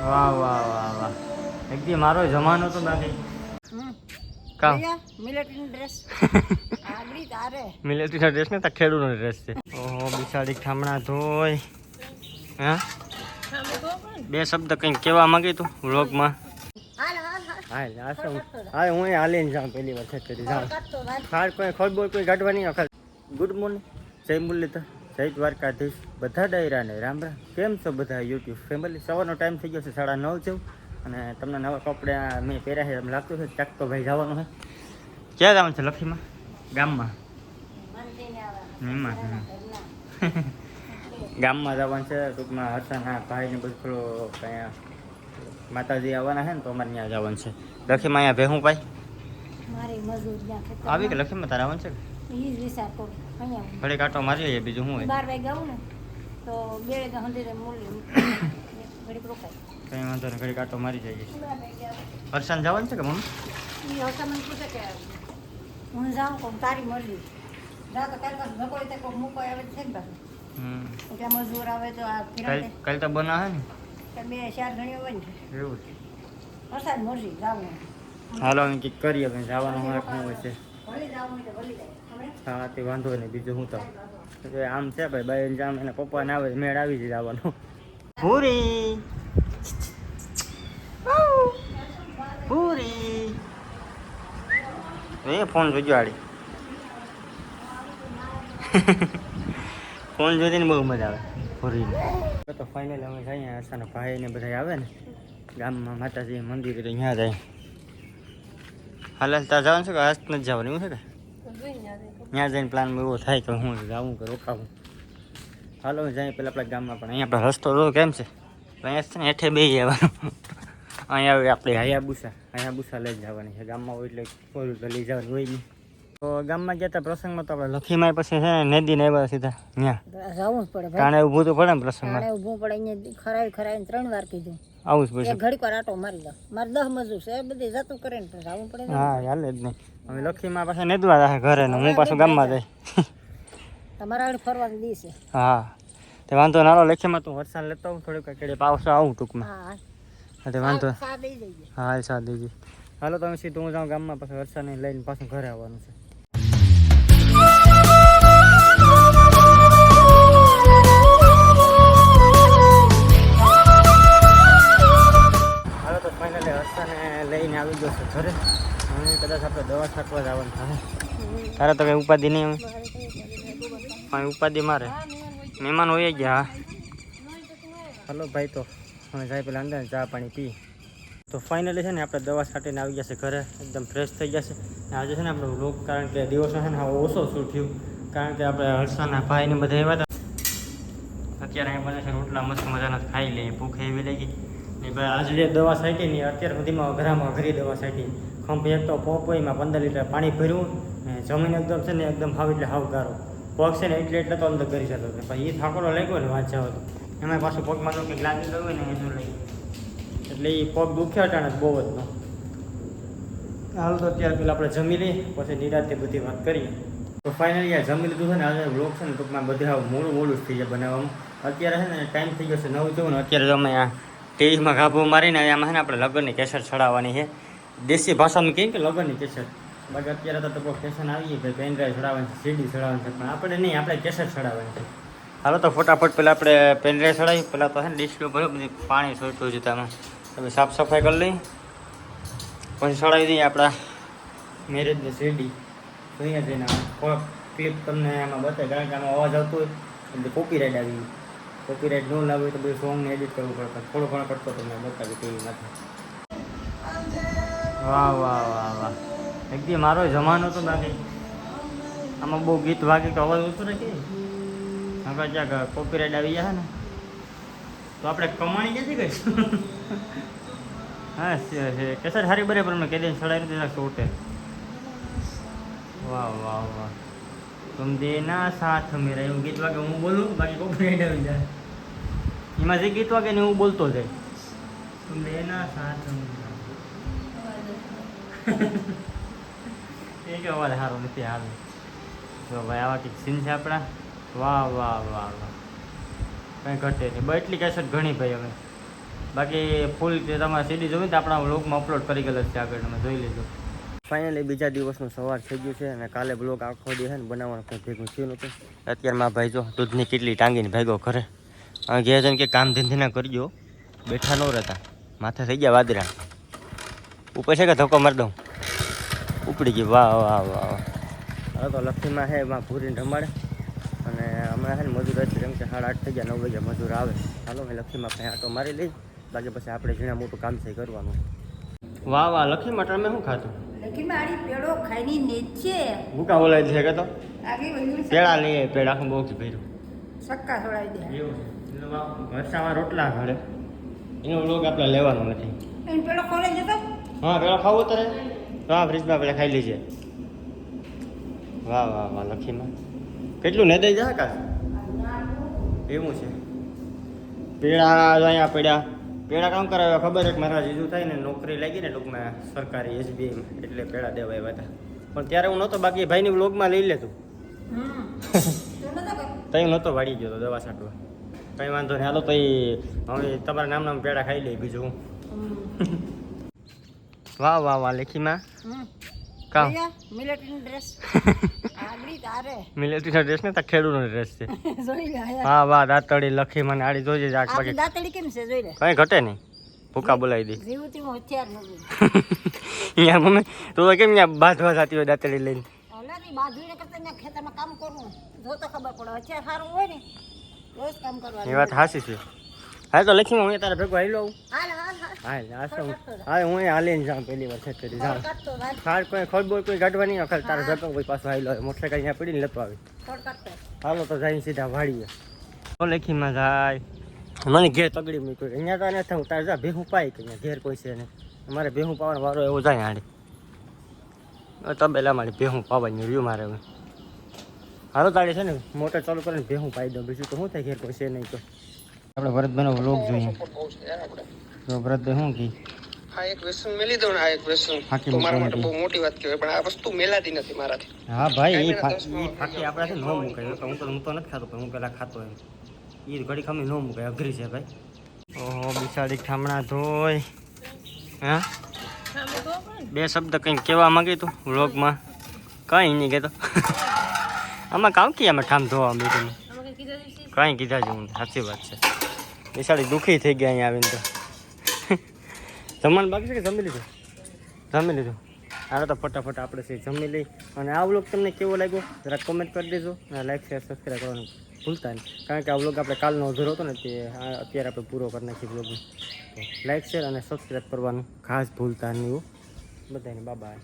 વાહ વાહ વાહ વાહ. એકદી મારો જમાનો તો નથી કામ? મિલિટરી ડ્રેસ આગળી તારે. મિલિટરીનો ડ્રેસ ને તા ખેડૂતો ડ્રેસ છે. ઓહો બિચારી ઠામણા ધોય હા? બે શબ્દ કંઈક કહેવા માંગી તું વ્લોગમાં? હાલ હાલ હાલ. હાલ હા હાલીને જાઉં પહેલી વાર કરી જાઉં. ખાડ કોઈ ખોટ બોલ કોઈ કાઢવાની વખત. ગુડ મોર્નિંગ જય મુરલીધર. જય દ્વારકાધીશ. બધા ડાયરાને રામ રામ. કેમ છો બધા યુટ્યુબ ફેમિલી સવારનો ટાઈમ થઈ ગયો છે સાડા નવ જેવું. અને તમને નવા કપડા મેં પહેર્યા છે એમ લાગતું છે. ચાક તો ભાઈ જવાનું છે. ક્યાં જવાનું છે લખીમાં? ગામમાં. ગામમાં જવાનું છે. ટૂંકમાં હર્ષાના ભાઈને બધું થોડું ત્યાં માતાજી આવવાના છે ને તો અમારે ત્યાં જવાનું છે. લખીમાં અહીંયા ભેહું પાઈ આવી કે લખીમાં તારે આવવાનું છે ઘડી કાંટો મારી લઈએ બીજું શું હોય? બાર વાગે આવું ને તો બે વાગ્યા સુધી મૂલી ઘડીક રોકાય. કંઈ વાંધો નહીં ઘડી કાંટો મારી જઈએ. હર્ષાને જવાનું છે કે મમ્મી? ઈ હસા મને પૂછે કે હું જાઉં કહું તારી મરજી. જા તો તારી પાસે ભગોઈ તે કોઈ મૂકો આવે છે ને પાછું. હમ. એટલે મજૂર આવે તો આ કાલ તો બનાવે ને? બે ચાર ઘણી હોય ને. એવું છે. મરજી જાવું. હાલો અમે કંઈક કરીએ જવાનું હોય શું હોય છે. ભલે જાવું હોય તો ભલે જાય. હમણાં હા તે વાંધો નહીં. બીજું હું તો આમ છે ભાઈ બાઈ જામ એને પપ્પાને આવે મેળ આવી જ આવવાનું પૂરી. પૂરી. એ ફોન જોજો આડી. ફોન જોઈને બહુ મજા આવે. પૂરીને. તો ફાઇનલ અમે જઈએ હર્ષાના ભાઈ ને બધા આવે ને. ગામમાં માતાજી મંદિર અહીંયા જાય. હાલ ત્યાં જવાનું છે કે આજ નથી જવાનું એવું છે કે? ત્યાં જઈને પ્લાન એવો થાય કે હું જાઉં કે રોકાવું. હાલો, જાય પેલા આપણા ગામમાં, પણ અહીંયા આપણે રસ્તો તો કેમ છે? અહીંયા છે ને હેઠે બે જવાનું. અહીંયા આપણે હયાબુસા હયાબુસા લઈ જવાની છે. ગામમાં હોય એટલે કોઈ લઈ જવાની હોય નહીં. તો ગામમાં ગયા હતા પ્રસંગમાં તો આપણે લખીમાં પછી છે ને નદીને આવ્યા સીધા ત્યાં જવું જ પડે કારણે ઊભું તો પડે ને પ્રસંગમાં. ઊભું પડે અહીંયા ખરાવી ખરાવીને ત્રણ વાર કીધું. આવું જ પડે પછી ઘડીક વાર આટો મારી દો મારે દસ મજૂર છે બધી જતું કરે ને જવું પડે હા હાલે જ નહીં. હવે લખીમાં પાછા નેદવા રાખે ઘરે ને હું પાછું ગામમાં જાય. તમારા આગળ ફરવા દી છે. હા. તે વાંધો નાલો લખીમાં તું વરસાદ લેતો હું થોડીક કેડે પાવસો આવું ટૂંકમાં. હા તે વાંધો. જઈએ હા સાદી સાથ હાલો તમે સીધું હું જાઉં ગામમાં પછી વરસાદ લઈને પાછું ઘરે આવવાનું છે. ફાઇનલી લઈને આવી ગયો છે ઘરે. હવે કદાચ આપણે દવા છાંટવા જવાનું થાય. તારે તો કઈ ઉપાધિ નહીં હવે હા ઉપાધિ મારે. મહેમાન હોય ગયા હલો ભાઈ તો હવે જાય પેલા અંદર ચા પાણી પી. તો ફાઇનલી છે ને આપણે દવા છાંટીને આવી ગયા છે ઘરે. એકદમ ફ્રેશ થઈ ગયા છે. અને આજે છે ને આપણે લોક કારણ કે દિવસો છે ને હવે ઓછો શું થયું. કારણ કે આપણે હર્ષાના ભાઈને બધા આવ્યા હતા. અત્યારે બને છે રોટલા મસ્ત મજાના ખાઈ લઈએ. ભૂખ એવી લાગી. ને ભાઈ આજે જે દવા છાંટી ને અત્યાર સુધીમાં ઘરામાં ઘરી દવા છાંટી. ખંભ એક તો પોપ હોય, એમાં પંદર લીટર પાણી ભર્યું ને જમીન એકદમ છે ને એકદમ હાવ એટલે હાવ ગારો. પગ છે ને એટલે એટલે તો અંદર કરી શકતો હતો. ભાઈ એ થાકોડો લાગ્યો ને વાત જાવ તો. એમાં પાછું પગમાં તો કંઈક લાગી ગયું ને એનું લઈ. એટલે એ પગ દુખ્યા ને બહુ જ નો હાલ તો અત્યારે પેલા આપણે જમી લઈએ, પછી નિરાતે બધી વાત કરીએ. તો ફાઇનલી આ જમી લીધું છે ને, આજે બ્લોક છે ને ટૂંકમાં બધા મોડું મોડું જ થઈ જાય બનાવવામાં. અત્યારે છે ને ટાઈમ થઈ ગયો છે નવ જવું ને અત્યારે તમે આ ટીવીમાં ગાભો મારીને આમાં ને આપણે લગ્નની કેસર ચડાવવાની છે. દેશી ભાષામાં કહીએ કે લગ્નની કેસર? બાકી અત્યારે તો ટકો ફેશન આવી ગઈ પેન ડ્રાઈવ ચડાવવાની છે, સીડી ચડાવવાની છે, પણ આપણે નહીં, આપણે કેસર ચડાવવાની છે. હાલો તો ફટાફટ પહેલાં આપણે પેન ડ્રાઈવ ચડાવી પહેલાં તો છે ને ડિસ્પ્લે ભર્યો બધી પાણી છોટ્યું છે તમે તમે સાફ સફાઈ કરી લઈ પછી ચડાવી દઈએ આપણા મેરેજની સીડી. અહીંયા જઈને ક્લિપ તમને આમાં બતાવે કારણ કે આમાં અવાજ આવતો હોય, એટલે કોપીરાઇટ આવી કોપીરાઇટ ન લાવે તો બધું સોંગને એડિટ કરવું પડે. થોડો ઘણો પડતો મેં બતાવી ટીવીમાંથી વાહ વાહ વાહ વાહ. એકદી મારો જમાનો તો બાકી આમાં બહુ ગીત વાગે તો અવાજ ઓછો નથી હવે ક્યાંક કોપીરાઇટ આવી જાય ને. તો આપણે કમાણી ક્યાંથી કરીશું? હા. કેસર સારી બરાબર મેં કહી સડાઈ નથી દીધા ઉઠે. વાહ વાહ વાહ. તુમ દેના સાથ મેરા, એવું ગીત વાગે, હું બોલું? બાકી કોપીરાઇટ આવી જાય. એમાં જે ગીત વાગે ને હું બોલતો જાય. તુમ દેના સાથ મેરા અવાજ સારો નથી હાલ જો ભાઈ આવા કંઈક સીન છે આપણા? વાહ વાહ વાહ વાહ. કંઈ ઘટે નહીં. બ એટલી કેસેટ ઘણી ભાઈ હવે. બાકી ફૂલ જે તમારે સીડી જોવી ને તો આપણા બ્લોગમાં અપલોડ કરી ગયેલો છે આગળ. તમે જોઈ લેજો. ફાઇનલી બીજા દિવસનું સવાર થઈ ગયું છે અને કાલે બ્લોગ આખો દે છે ને બનાવવાનું કોઈ ભેગું થયું નહોતું. અત્યારે મારા ભાઈ જો દૂધની કેટલી ટાંગીને ભાગ્યો ઘરે હવે ઘેર જઈને કે કામ ધંધીના કરજો. બેઠા ન રહેતા. માથે થઈ ગયા વાદરા ઉપર છે કે ધક્કો મારી દઉં? ઉપડી ગઈ વાહ વાહ વાહ હવે તો લક્ષ્મીમાં છે એમાં ભૂરીને રમાડે. અને હમણાં છે ને મજૂર હશે કેમ કે સાડા આઠ થઈ ગયા નવ વાગ્યા મજૂર આવે. ચાલો મેં લક્ષ્મીમાં ભાઈ આટો મારી લઈ. બાકી પછી આપણે ઝીણા મોટું કામ છે કરવાનું. વાહ વાહ લક્ષ્મી તમે શું ખાતું લખી મારી પેડો ખાઈની નીચે ભૂકા બોલાય છે કે તો? આગળ પેડા લઈએ પેડા. આખું બહુ ભર્યું. સક્કા છોડાવી દે. એવું વરસામાં રોટલા ઘડે. એનો લોગ આપણે લેવાનો નથી. પેલો કોલેજ હતો હા પેલો ખાવું તારે હા ફ્રીજમાં પેલા ખાઈ લીજે. વાહ વાહ વાહ લખીમાં કેટલું ને દઈ જા કા એવું છે. પેડા અહીંયા પેડા પેડા કામ કરાવે ખબર છે મારા જીજુ થાય ને નોકરી લાગી ને ટૂંકમાં સરકારી એસબીઆઈમાં એટલે પેડા દેવા આવ્યા હતા. પણ ત્યારે હું નહોતો બાકી ભાઈની વ્લોગમાં લઈ લેતું. તઈ નહોતો વાડી ગયો તો દવા છાંટવા. કંઈ વાંધો નહીં. હાલો તો હવે તમારા નામ નામ પેડા ખાઈ લઈ બીજું. વાહ વાહ વાહ લેખીમાં. કા કામ મિલિટરી ડ્રેસ આગળી તારે. મિલિટરીનો ડ્રેસ ને તો ખેડૂતનો ડ્રેસ છે. જોઈ લે હા વાહ દાંતડી લખી મને આડી જોજે આપણી બાકી. દાંતડી કેમ છે જોઈ લે. કઈ ઘટે નહીં. ભૂકા બોલાવી દે. જીવતી હું હથિયાર નથી અહીંયા મમ્મી તું કેમ ત્યાં બાંધવા જતી હોય દાંતડી લઈને? ઓલાથી બાજુને કરતા ખેતરમાં કામ કરવું જો તો ખબર પડે હથિયાર સારું હોય ને. રોજ કામ કરવાનું. એ વાત હાસી છે. હા તો લખી હું તારા ભેગો આવી. લઉં હાલ હાલ. હાલ હા હા હાલીને જાઉં પહેલી વાર છે કરી જાઉં. હાલ કોઈ ખોટ બોલ કોઈ ગાઢવા નહીં ખાલી તારા ભેગો કોઈ પાછો આવી લો મોટરસાઇકલ અહીંયા પડીને લેતો આવી. હાલો તો જઈને સીધા વાળીએ. તો લેખીમાં જાય. મને ઘેર તગડી મૂકી અહીંયા તો નથી હું તારે જા ભેહું પાય કે ઘેર કોઈ છે નહીં. અમારે ભેહું પાવાનો વારો એવો જાય હાડે. તબેલા મારી ભેહું પાવાની રહ્યું મારે હવે. હાલો તાળી છે ને મોટર ચાલુ કરીને ભેહું પાઈ દઉં. બીજું તો શું થાય ઘેર કોઈ છે નહીં તો. આપણે ભરતભાઈનો વ્લોગ જોઈએ. તો ભરતભાઈ શું કી હા એક વ્યસન મેલી દઉં ને આ એક વ્યસન. તો મારા માટે બહુ મોટી વાત કહેવાય પણ આ વસ્તુ મેલાતી નથી મારાથી. હા ભાઈ એ ફાંકી આપણાથી ન મુકાય. તો હું તો હું તો નથી ખાતો પણ હું પહેલાં ખાતો એમ. એ ઘડી ખમી ન મુકાય અઘરી છે ભાઈ. ઓહો બિસાડી ઠામણા ધોય હા? બે શબ્દ કંઈક કહેવા માંગી તું વ્લોગમાં કંઈ નહીં કહેતો. આમાં કામ કે અમે ઠામ ધોવા મીઠું? કાંઈ કીધા નથી. સાચી વાત છે. વિશાળી દુઃખી થઈ ગયા અહીંયા આવીને તો. જમવાનું બાકી છે કે જમી લીધું? જમી લીધું. હાલો તો ફટાફટ આપણે છે જમી લઈ. અને આ વ્લોગ તમને કેવો લાગ્યો? જરા કોમેન્ટ કરી દેજો અને લાઈક શેર સબસ્ક્રાઈબ કરવાનું ભૂલતા નહીં. કારણ કે આ વ્લોગ આપણે કાલનો અધૂરો હતો ને તે અત્યારે આપણે પૂરો કરી નાખીએ વ્લોગને. તો લાઈક શેર અને સબસ્ક્રાઈબ કરવાનું ખાસ ભૂલતા નહીં બધાને બાબા